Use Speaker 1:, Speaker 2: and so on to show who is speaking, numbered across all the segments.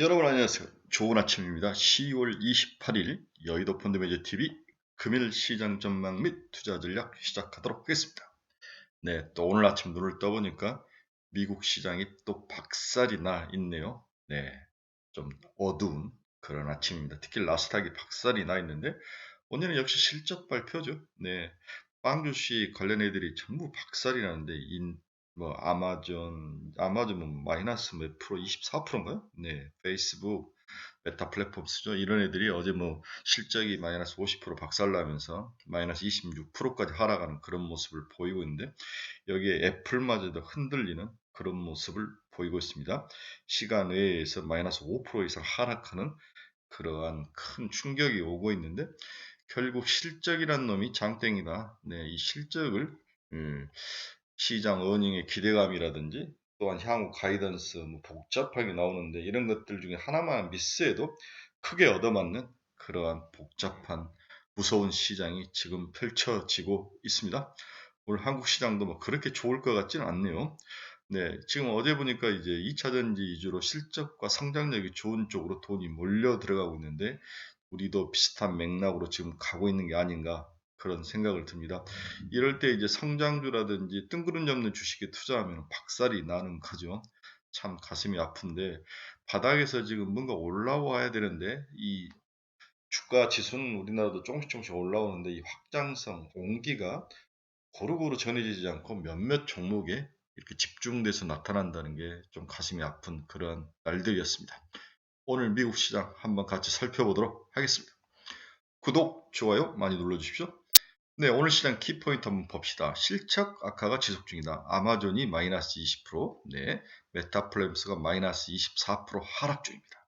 Speaker 1: 여러분 안녕하세요. 좋은 아침입니다. 10월 28일 여의도 펀드매저 TV 금일 시장 전망 및 투자 전략 시작하도록 하겠습니다. 네, 또 오늘 아침 눈을 떠보니까 미국 시장이 또 박살이 나 있네요. 네, 좀 어두운 그런 아침입니다. 특히 나스닥이 박살이 나 있는데 오늘은 역시 실적 발표죠. 네, 빵 주식 관련 애들이 전부 박살이 나는데 인, 뭐 아마존, 아마존은 마이너스 몇 프로, 24%인가요? 네, 페이스북, 메타 플랫폼 쓰죠. 이런 애들이 어제 뭐 실적이 마이너스 50% 박살나면서 마이너스 26%까지 하락하는 그런 모습을 보이고 있는데 여기에 애플마저도 흔들리는 그런 모습을 보이고 있습니다. 시간 외에서 마이너스 5% 이상 하락하는 그러한 큰 충격이 오고 있는데 결국 실적이란 놈이 장땡이다. 네, 이 실적을 음, 시장 어닝의 기대감이라든지 또한 향후 가이던스 뭐 복잡하게 나오는데 이런 것들 중에 하나만 미스해도 크게 얻어맞는 그러한 복잡한 무서운 시장이 지금 펼쳐지고 있습니다. 오늘 한국 시장도 뭐 그렇게 좋을 것 같지는 않네요. 네, 지금 어제 보니까 이제 2차전지 위주로 실적과 성장력이 좋은 쪽으로 돈이 몰려 들어가고 있는데 우리도 비슷한 맥락으로 지금 가고 있는 게 아닌가 그런 생각을 듭니다. 이럴 때 이제 성장주라든지 뜬구름 잡는 주식에 투자하면 박살이 나는 거죠. 참 가슴이 아픈데 바닥에서 지금 뭔가 올라와야 되는데 이 주가 지수는 우리나라도 조금씩 조금씩 올라오는데 이 확장성, 온기가 고루고루 전해지지 않고 몇몇 종목에 이렇게 집중돼서 나타난다는 게 좀 가슴이 아픈 그런 날들이었습니다. 오늘 미국 시장 한번 같이 살펴보도록 하겠습니다. 구독, 좋아요 많이 눌러주십시오. 네, 오늘 시장 키포인트 한번 봅시다. 실적 악화가 지속 중이다. 아마존이 마이너스 20%, 네, 메타플레임스가 마이너스 24% 하락 중입니다.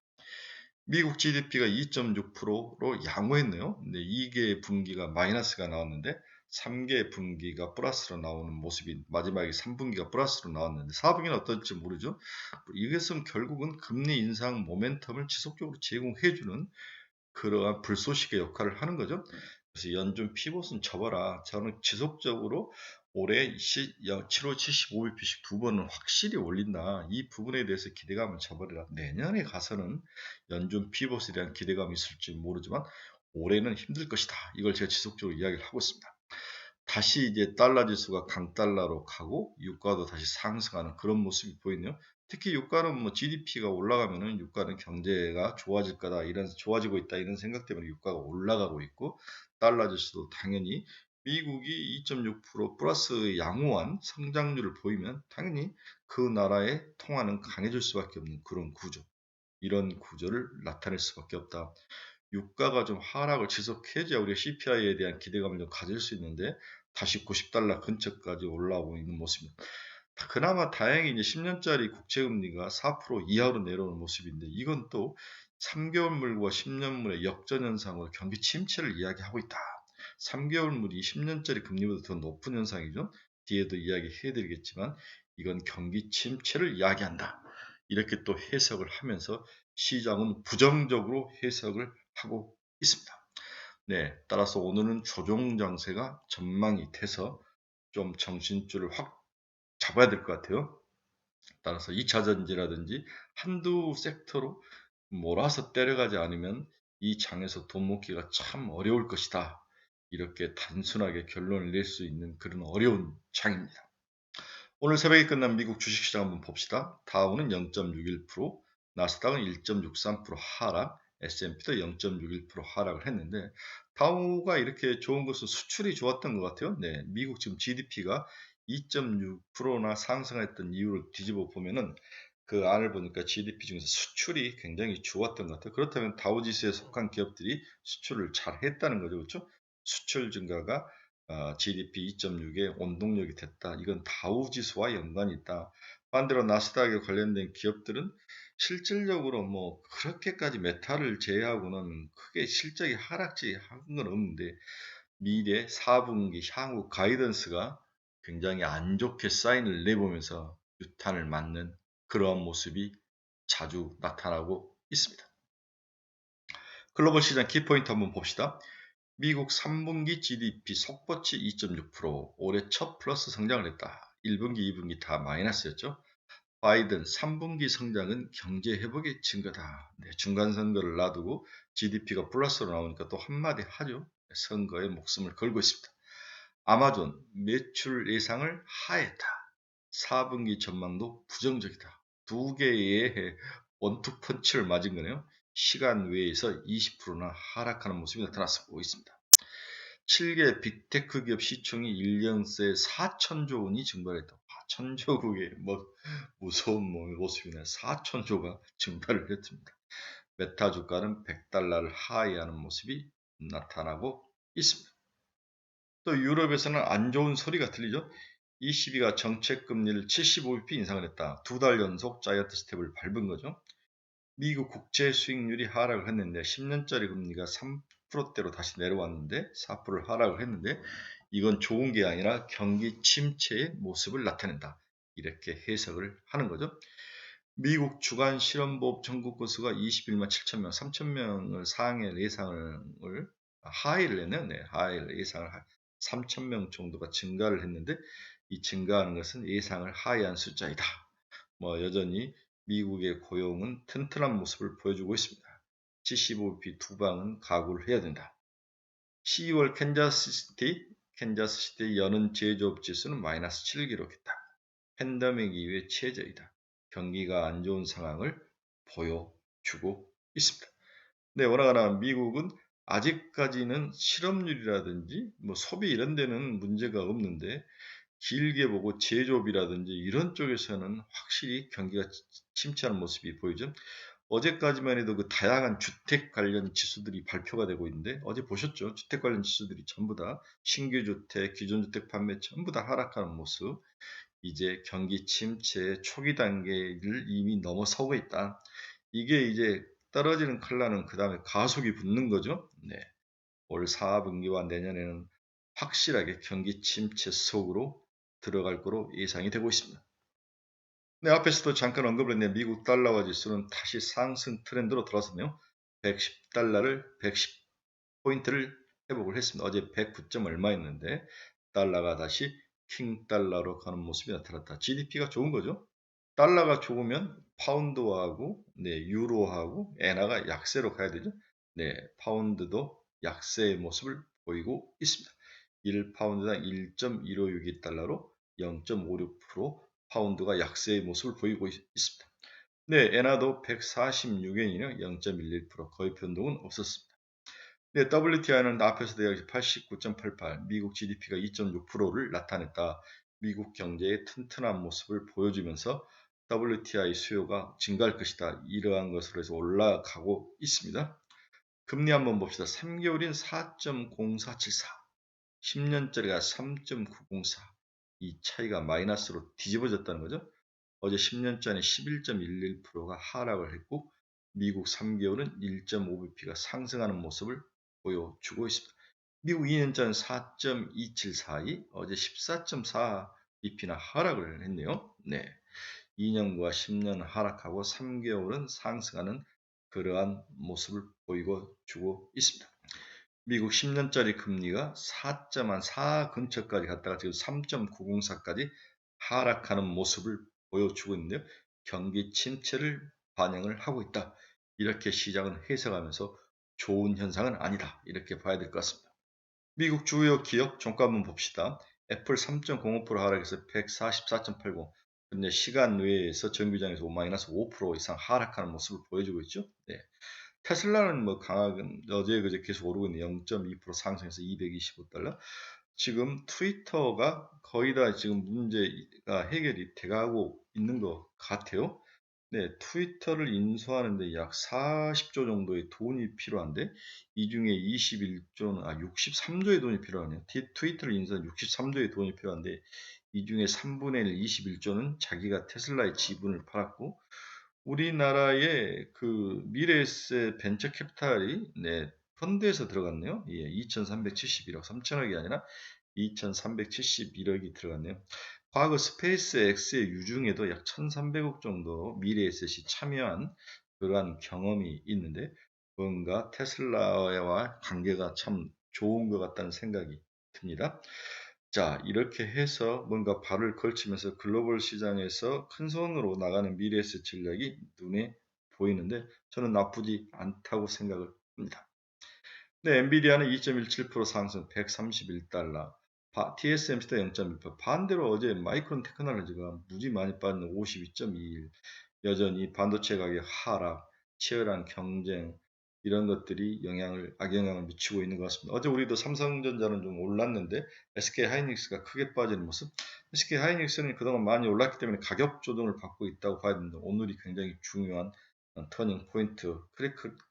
Speaker 1: 미국 GDP가 2.6%로 양호했네요. 네, 2개 분기가 마이너스가 나왔는데 3개 분기가 플러스로 나오는 모습이 마지막에 3분기가 플러스로 나왔는데 4분기는 어떨지 모르죠. 이것은 결국은 금리 인상 모멘텀을 지속적으로 제공해주는 그러한 불쏘시개 역할을 하는 거죠. 그래서 연준 피봇은 접어라. 저는 지속적으로 올해 7월 75일피씩 두 번은 확실히 올린다. 이 부분에 대해서 기대감을 접어라. 내년에 가서는 연준 피봇에 대한 기대감이 있을지 모르지만 올해는 힘들 것이다. 이걸 제가 지속적으로 이야기를 하고 있습니다. 다시 이제 달러 지수가 강달러로 가고 유가도 다시 상승하는 그런 모습이 보이네요. 특히 유가는 뭐 GDP가 올라가면은 유가는 경제가 좋아질 거다 이런 좋아지고 있다 이런 생각 때문에 유가가 올라가고 있고 달러 지수도 당연히 미국이 2.6% 플러스 양호한 성장률을 보이면 당연히 그 나라의 통화는 강해질 수밖에 없는 그런 구조 이런 구조를 나타낼 수밖에 없다. 유가가 좀 하락을 지속해줘야 우리가 CPI에 대한 기대감을 좀 가질 수 있는데 다시 90달러 근처까지 올라오고 있는 모습입니다. 그나마 다행히 이제 10년짜리 국채금리가 4% 이하로 내려오는 모습인데 이건 또 3개월 물과 10년 물의 역전 현상으로 경기 침체를 이야기하고 있다. 3개월 물이 10년짜리 금리보다 더 높은 현상이죠. 뒤에도 이야기해 드리겠지만 이건 경기 침체를 이야기한다. 이렇게 또 해석을 하면서 시장은 부정적으로 해석을 하고 있습니다. 네, 따라서 오늘은 조정 장세가 전망이 돼서 좀 정신줄을 확 잡아야 될 것 같아요. 따라서 2차 전지라든지 한두 섹터로 몰아서 때려가지 않으면 이 장에서 돈 먹기가 참 어려울 것이다. 이렇게 단순하게 결론을 낼 수 있는 그런 어려운 장입니다. 오늘 새벽에 끝난 미국 주식시장 한번 봅시다. 다우는 0.61%, 나스닥은 1.63% 하락, S&P도 0.61% 하락을 했는데 다우가 이렇게 좋은 것은 수출이 좋았던 것 같아요. 네, 미국 지금 GDP가 2.6%나 상승했던 이유를 뒤집어 보면은 그 안을 보니까 GDP 중에서 수출이 굉장히 좋았던 것 같아요. 그렇다면 다우지수에 속한 기업들이 수출을 잘 했다는 거죠. 그렇죠? 수출 증가가 어, GDP 2.6의 원동력이 됐다. 이건 다우지수와 연관이 있다. 반대로 나스닥에 관련된 기업들은 실질적으로 뭐 그렇게까지 메탈을 제외하고는 크게 실적이 하락지 한 건 없는데 미래 4분기 향후 가이던스가 굉장히 안 좋게 사인을 내보면서 유탄을 맞는 그러한 모습이 자주 나타나고 있습니다. 글로벌 시장 키포인트 한번 봅시다. 미국 3분기 GDP 속보치 2.6% 올해 첫 플러스 성장을 했다. 1분기, 2분기 다 마이너스였죠. 바이든 3분기 성장은 경제 회복의 증거다. 네, 중간 선거를 놔두고 GDP가 플러스로 나오니까 또 한마디 하죠. 선거에 목숨을 걸고 있습니다. 아마존 매출 예상을 하했다. 4분기 전망도 부정적이다. 두 개의 원투 펀치를 맞은 거네요. 시간 외에서 20%나 하락하는 모습이 나타났고 있습니다. 7개 빅테크 기업 시총이 1년 새 4천조 원이 증발했다. 4천조국의 뭐 무서운 모습이네. 4천조가 증발을 했습니다. 메타 주가는 100달러를 하회하는 모습이 나타나고 있습니다. 또 유럽에서는 안 좋은 소리가 들리죠. ECB가 정책 금리를 75bp 인상을 했다. 두 달 연속 자이언트 스텝을 밟은 거죠. 미국 국채 수익률이 하락을 했는데 10년짜리 금리가 3%대로 다시 내려왔는데 4%를 하락을 했는데 이건 좋은 게 아니라 경기 침체의 모습을 나타낸다. 이렇게 해석을 하는 거죠. 미국 주간 실험보험 전국 건수가 21만 7천 명, 3천 명을 상해 예상을 하이를 했네요. 네, 하이를 예상을 3천 명 정도가 증가를 했는데 이 증가하는 것은 예상을 하회한 숫자이다. 뭐 여전히 미국의 고용은 튼튼한 모습을 보여주고 있습니다. 75p 두 방은 각오를 해야 된다. 12월 캔자스시티, 캔자스시티 여는 제조업 지수는 마이너스 7을 기록했다. 팬데믹 이후의 최저이다. 경기가 안 좋은 상황을 보여주고 있습니다. 네, 워낙 미국은 아직까지는 실업률이라든지 뭐 소비 이런 데는 문제가 없는데 길게 보고 제조업이라든지 이런 쪽에서는 확실히 경기가 침체하는 모습이 보이죠. 어제까지만 해도 그 다양한 주택 관련 지수들이 발표가 되고 있는데 어제 보셨죠? 주택 관련 지수들이 전부 다 신규 주택, 기존 주택 판매 전부 다 하락하는 모습. 이제 경기 침체 초기 단계를 이미 넘어서고 있다. 이게 이제 떨어지는 칼라는 그 다음에 가속이 붙는 거죠. 네. 올 4분기와 내년에는 확실하게 경기 침체 속으로 들어갈 거로 예상이 되고 있습니다. 네, 앞에서도 잠깐 언급을 했는데 미국 달러화 지수는 다시 상승 트렌드로 들어섰네요. 110달러를 110포인트를 회복을 했습니다. 어제 109점 얼마였는데 달러가 다시 킹 달러로 가는 모습이 나타났다. GDP가 좋은 거죠. 달러가 좋으면 파운드하고 네, 유로하고 엔화가 약세로 가야 되죠. 네, 파운드도 약세의 모습을 보이고 있습니다. 1파운드당 1.1562달러로 0.56% 파운드가 약세의 모습을 보이고 있습니다. 네, 엔화도 146엔이요. 0.11% 거의 변동은 없었습니다. 네, WTI는 앞에서 대략 89.88, 미국 GDP가 2.6%를 나타냈다. 미국 경제의 튼튼한 모습을 보여주면서 WTI 수요가 증가할 것이다. 이러한 것으로 해서 올라가고 있습니다. 금리 한번 봅시다. 3개월인 4.0474, 10년짜리가 3.904. 이 차이가 마이너스로 뒤집어졌다는 거죠. 어제 10년짜리 11.11%가 하락을 했고 미국 3개월은 1.5bp가 상승하는 모습을 보여주고 있습니다. 미국 2년짜리는 4.2742, 어제 14.4bp나 하락을 했네요. 네. 2년과 10년 하락하고 3개월은 상승하는 그러한 모습을 보이고 주고 있습니다. 미국 10년짜리 금리가 4.4 근처까지 갔다가 지금 3.904까지 하락하는 모습을 보여주고 있는데요. 경기 침체를 반영을 하고 있다. 이렇게 시장은 해석하면서 좋은 현상은 아니다. 이렇게 봐야 될 것 같습니다. 미국 주요 기업 종가 한번 봅시다. 애플 3.05% 하락해서 144.80. 근데 시간 외에서 정규장에서 5-5% 이상 하락하는 모습을 보여주고 있죠. 네. 테슬라는 뭐 강하게 어제 그제 계속 오르고 있는 0.2% 상승해서 225달러. 지금 트위터가 거의 다 지금 문제가 해결이 돼가고 있는 것 같아요. 네, 트위터를 인수하는데 약 40조 정도의 돈이 필요한데 이 중에 21조는 아 63조의 돈이 필요하네요. 트위터를 인수한 63조의 돈이 필요한데 이 중에 3분의 1 21조는 자기가 테슬라의 지분을 팔았고 우리나라의 그 미래에셋 벤처 캐피탈이 네, 펀드에서 들어갔네요. 예, 2,371억, 3천억이 아니라 2,371억이 들어갔네요. 과거 스페이스 X의 유중에도 약 1,300억 정도 미래에셋이 참여한 그러한 경험이 있는데 뭔가 테슬라와 관계가 참 좋은 것 같다는 생각이 듭니다. 자, 이렇게 해서 뭔가 발을 걸치면서 글로벌 시장에서 큰 손으로 나가는 미래에셋 전략이 눈에 보이는데 저는 나쁘지 않다고 생각을 합니다. 네, 엔비디아는 2.17% 상승 131달러, TSMC도 0.1%, 반대로 어제 마이크론 테크놀로지가 무지 많이 빠진 52.21, 여전히 반도체 가격 하락, 치열한 경쟁, 이런 것들이 영향을 악영향을 미치고 있는 것 같습니다. 어제 우리도 삼성전자는 좀 올랐는데 SK 하이닉스가 크게 빠지는 모습. SK 하이닉스는 그동안 많이 올랐기 때문에 가격 조정을 받고 있다고 봐야 됩니다. 오늘이 굉장히 중요한 터닝 포인트,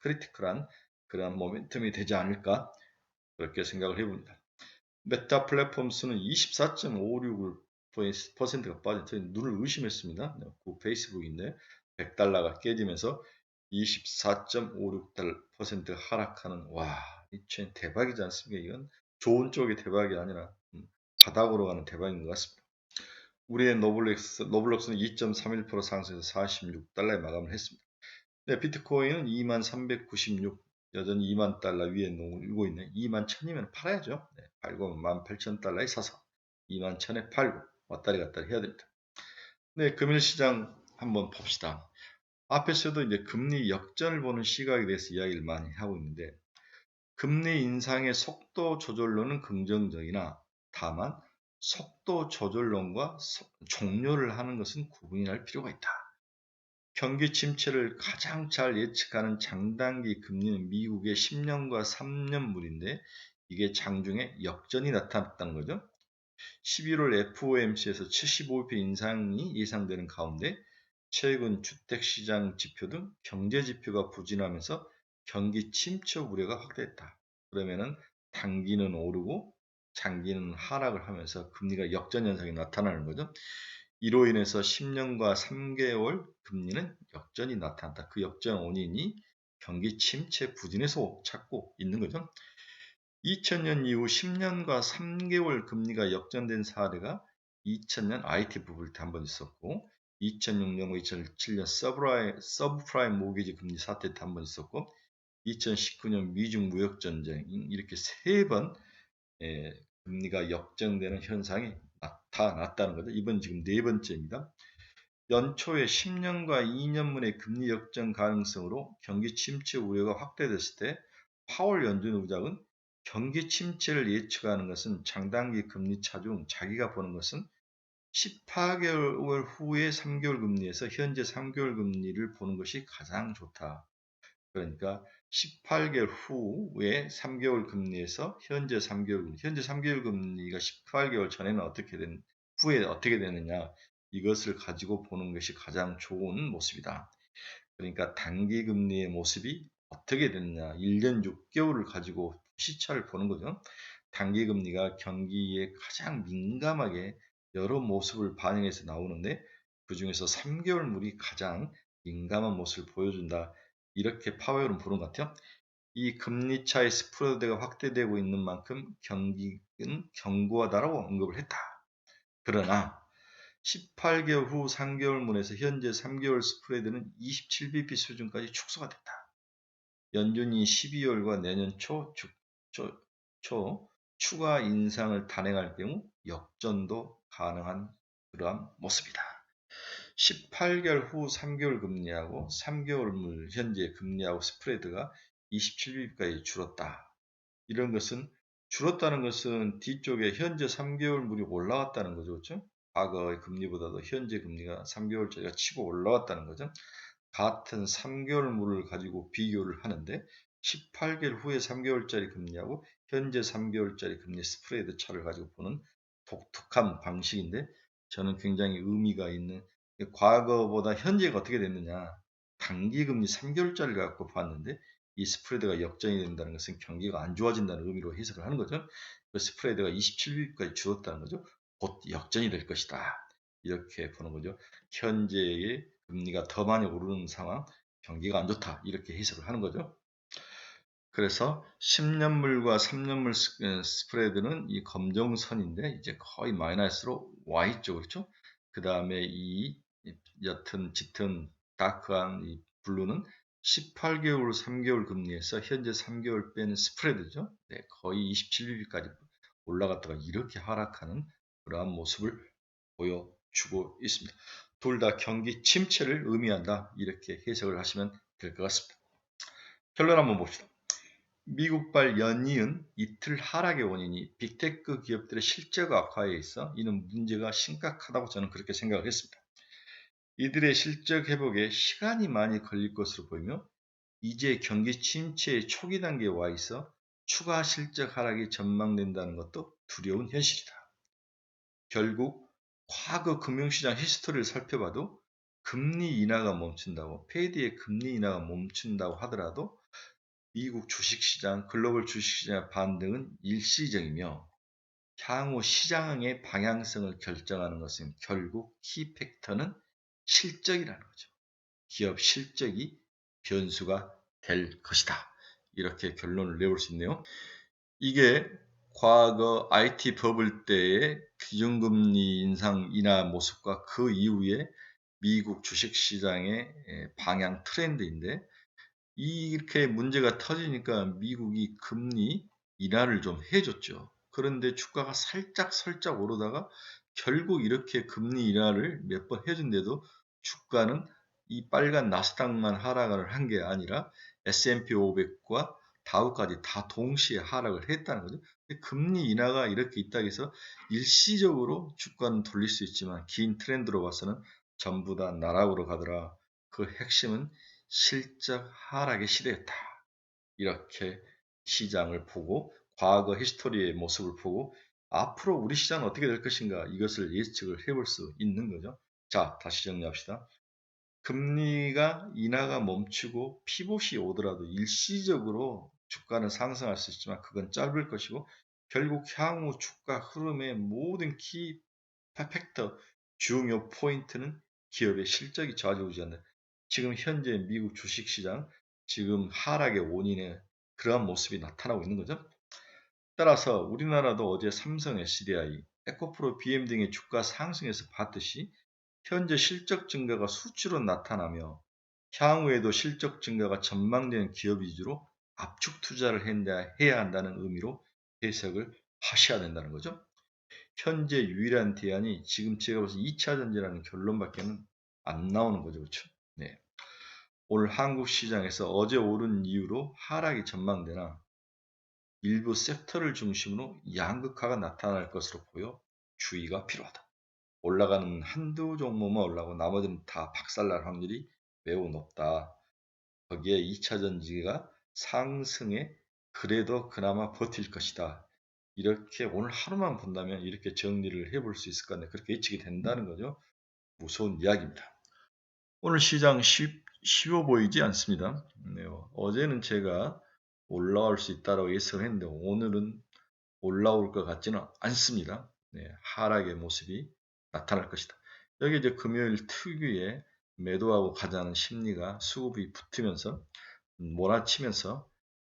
Speaker 1: 크리티컬한 그런 모멘텀이 되지 않을까 그렇게 생각을 해봅니다. 메타 플랫폼스는 24.56%가 빠져 저 눈을 의심했습니다. 그 페이스북인데 100달러가 깨지면서 24.56% 하락하는 와, 이chen 대박이지 않습니까? 이건 좋은 쪽의 대박이 아니라 음, 바닥으로 가는 대박인 것 같습니다. 우리의 노블렉스, 노블록스는 2.31% 상승해서 46달러에 마감을 했습니다. 네, 비트코인은 2만 396 여전히 2만 달러 위에 놀고 있네. 2만 1000이면 팔아야죠. 네, 팔고 18,000 달러에 사서 2만 1000에 팔고 왔다리 갔다리 해야 됩니다. 네, 금일 시장 한번 봅시다. 앞에서도 이제 금리 역전을 보는 시각에 대해서 이야기를 많이 하고 있는데 금리 인상의 속도 조절론은 긍정적이나 다만 속도 조절론과 종료를 하는 것은 구분이 날 필요가 있다. 경기 침체를 가장 잘 예측하는 장단기 금리는 미국의 10년과 3년물인데 이게 장중에 역전이 나타났다는 거죠. 11월 FOMC에서 75배 인상이 예상되는 가운데 최근 주택시장 지표 등 경제 지표가 부진하면서 경기 침체 우려가 확대했다. 그러면은 단기는 오르고 장기는 하락을 하면서 금리가 역전 현상이 나타나는 거죠. 이로 인해서 10년과 3개월 금리는 역전이 나타났다. 그 역전 원인이 경기 침체 부진에서 찾고 있는 거죠. 2000년 이후 10년과 3개월 금리가 역전된 사례가 2000년 IT 부분 때한 번 있었고 2006년, 2007년 서브라임, 서브프라임 모기지 금리 사태 때 한 번 있었고 2019년 미중 무역 전쟁 이렇게 세번 예, 금리가 역전되는 현상이 나타났다는 거죠. 이번 지금 네 번째입니다. 연초에 10년과 2년문의 금리 역전 가능성으로 경기 침체 우려가 확대됐을 때 파월 연준 의장은 경기 침체를 예측하는 것은 장단기 금리 차중 자기가 보는 것은 18개월 후에 3개월 금리에서 현재 3개월 금리를 보는 것이 가장 좋다. 그러니까 18개월 후에 3개월 금리에서 현재 3개월 금리, 현재 3개월 금리가 18개월 전에는 어떻게 된, 후에 어떻게 되느냐 이것을 가지고 보는 것이 가장 좋은 모습이다. 그러니까 단기 금리의 모습이 어떻게 됐냐 1년 6개월을 가지고 시차를 보는 거죠. 단기 금리가 경기에 가장 민감하게 여러 모습을 반영해서 나오는데 그 중에서 3개월 물이 가장 민감한 모습을 보여준다. 이렇게 파워열은 보는 것 같아요. 이 금리 차의 스프레드가 확대되고 있는 만큼 경기는 견고하다라고 언급을 했다. 그러나 18개월 후 3개월 문에서 현재 3개월 스프레드는 27bp 수준까지 축소가 됐다. 연준이 12월과 내년 초, 초, 초, 초 추가 인상을 단행할 경우 역전도 가능한 그러한 모습이다. 18개월 후 3개월 금리하고 3개월 물 현재 금리하고 스프레드가 27bp까지 줄었다. 이런 것은 줄었다는 것은 뒤쪽에 현재 3개월 물이 올라왔다는 거죠. 그렇죠? 과거의 금리보다도 현재 금리가 3개월짜리가 치고 올라왔다는 거죠. 같은 3개월 물을 가지고 비교를 하는데 18개월 후에 3개월짜리 금리하고 현재 3개월짜리 금리 스프레드 차를 가지고 보는 독특한 방식인데 저는 굉장히 의미가 있는 과거보다 현재가 어떻게 됐느냐 단기금리 3개월짜리를 갖고 봤는데 이 스프레드가 역전이 된다는 것은 경기가 안 좋아진다는 의미로 해석을 하는 거죠. 그 스프레드가 27일까지 줄었다는 거죠. 곧 역전이 될 것이다. 이렇게 보는 거죠. 현재의 금리가 더 많이 오르는 상황, 경기가 안 좋다. 이렇게 해석을 하는 거죠. 그래서 10년물과 3년물 어, 스프레드는 이 검정선인데 이제 거의 마이너스로 Y쪽 그렇죠? 그 다음에 이 옅은 짙은 다크한 이 블루는 18개월 3개월 금리에서 현재 3개월 빼는 스프레드죠. 네, 거의 27일까지 올라갔다가 이렇게 하락하는 그러한 모습을 보여주고 있습니다. 둘 다 경기 침체를 의미한다. 이렇게 해석을 하시면 될 것 같습니다. 결론 한번 봅시다. 미국발 연이은 이틀 하락의 원인이 빅테크 기업들의 실적 악화에 있어 이는 문제가 심각하다고 저는 그렇게 생각을 했습니다. 이들의 실적 회복에 시간이 많이 걸릴 것으로 보이며 이제 경기 침체의 초기 단계에 와 있어 추가 실적 하락이 전망된다는 것도 두려운 현실이다. 결국 과거 금융시장 히스토리를 살펴봐도 금리 인하가 멈춘다고 페이드의 금리 인하가 멈춘다고 하더라도 미국 주식시장, 글로벌 주식시장의 반등은 일시적이며 향후 시장의 방향성을 결정하는 것은 결국 키팩터는 실적이라는 거죠. 기업 실적이 변수가 될 것이다. 이렇게 결론을 내볼 수 있네요. 이게 과거 IT 버블 때의 기준금리 인상 인하 모습과 그 이후에 미국 주식시장의 방향 트렌드인데 이렇게 문제가 터지니까 미국이 금리 인하를 좀 해줬죠. 그런데 주가가 살짝 살짝 오르다가 결국 이렇게 금리 인하를 몇 번 해준데도 주가는 이 빨간 나스닥만 하락을 한 게 아니라 S&P 500과 다우까지 다 동시에 하락을 했다는 거죠. 금리 인하가 이렇게 있다 해서 일시적으로 주가는 돌릴 수 있지만 긴 트렌드로 봐서는 전부 다 나락으로 가더라. 그 핵심은 실적 하락의 시대였다. 이렇게 시장을 보고 과거 히스토리의 모습을 보고 앞으로 우리 시장은 어떻게 될 것인가 이것을 예측을 해볼 수 있는 거죠. 자, 다시 정리합시다. 금리가 인하가 멈추고 피봇이 오더라도 일시적으로 주가는 상승할 수 있지만 그건 짧을 것이고 결국 향후 주가 흐름의 모든 키 팩터 중요 포인트는 기업의 실적이 좌지우지한다. 지금 현재 미국 주식시장 지금 하락의 원인에 그러한 모습이 나타나고 있는 거죠. 따라서 우리나라도 어제 삼성 SDI, 에코프로 BM 등의 주가 상승에서 봤듯이 현재 실적 증가가 수치로 나타나며 향후에도 실적 증가가 전망되는 기업 위주로 압축 투자를 해야 한다는 의미로 해석을 하셔야 된다는 거죠. 현재 유일한 대안이 지금 제가 봐서 2차 전지라는 결론밖에는 안 나오는 거죠. 그렇죠? 네. 오늘 한국 시장에서 어제 오른 이후로 하락이 전망되나 일부 섹터를 중심으로 양극화가 나타날 것으로 보여 주의가 필요하다. 올라가는 한두 종목만 올라가고 나머지는 다 박살날 확률이 매우 높다. 거기에 2차 전지가 상승에 그래도 그나마 버틸 것이다. 이렇게 오늘 하루만 본다면 이렇게 정리를 해볼 수 있을 것 같네. 그렇게 예측이 된다는 거죠. 무서운 이야기입니다. 오늘 시장 쉽, 쉬워 보이지 않습니다. 네, 어제는 제가 올라올 수 있다고 예상을 했는데 오늘은 올라올 것 같지는 않습니다. 네, 하락의 모습이 나타날 것이다. 여기 이제 금요일 특유의 매도하고 가자는 심리가 수급이 붙으면서 몰아치면서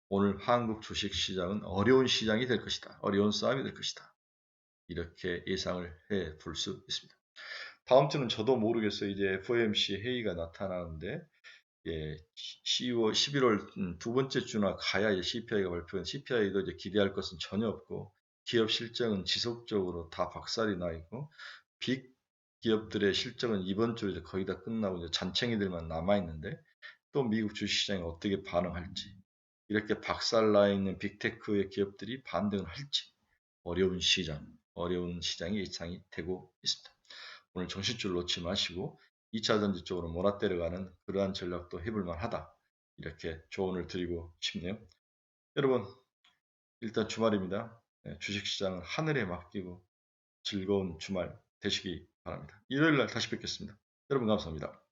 Speaker 1: 오늘 한국 주식 시장은 어려운 시장이 될 것이다. 어려운 싸움이 될 것이다. 이렇게 예상을 해 볼 수 있습니다. 다음 주는 저도 모르겠어요. 이제 FOMC 회의가 나타나는데 예, 10월, 11월 음, 두 번째 주나 가야 이제 CPI가 발표된 CPI도 이제 기대할 것은 전혀 없고 기업 실적은 지속적으로 다 박살이 나 있고 빅 기업들의 실적은 이번 주에 거의 다 끝나고 이제 잔챙이들만 남아 있는데 또 미국 주식시장이 어떻게 반응할지 이렇게 박살 나 있는 빅테크의 기업들이 반등을 할지 어려운 시장, 어려운 시장이 예상이 되고 있습니다. 오늘 정신줄 놓지 마시고 2차 전지 쪽으로 몰아때려가는 그러한 전략도 해볼 만 하다. 이렇게 조언을 드리고 싶네요. 여러분 일단 주말입니다. 네, 주식시장은 하늘에 맡기고 즐거운 주말 되시기 바랍니다. 일요일 날 다시 뵙겠습니다. 여러분 감사합니다.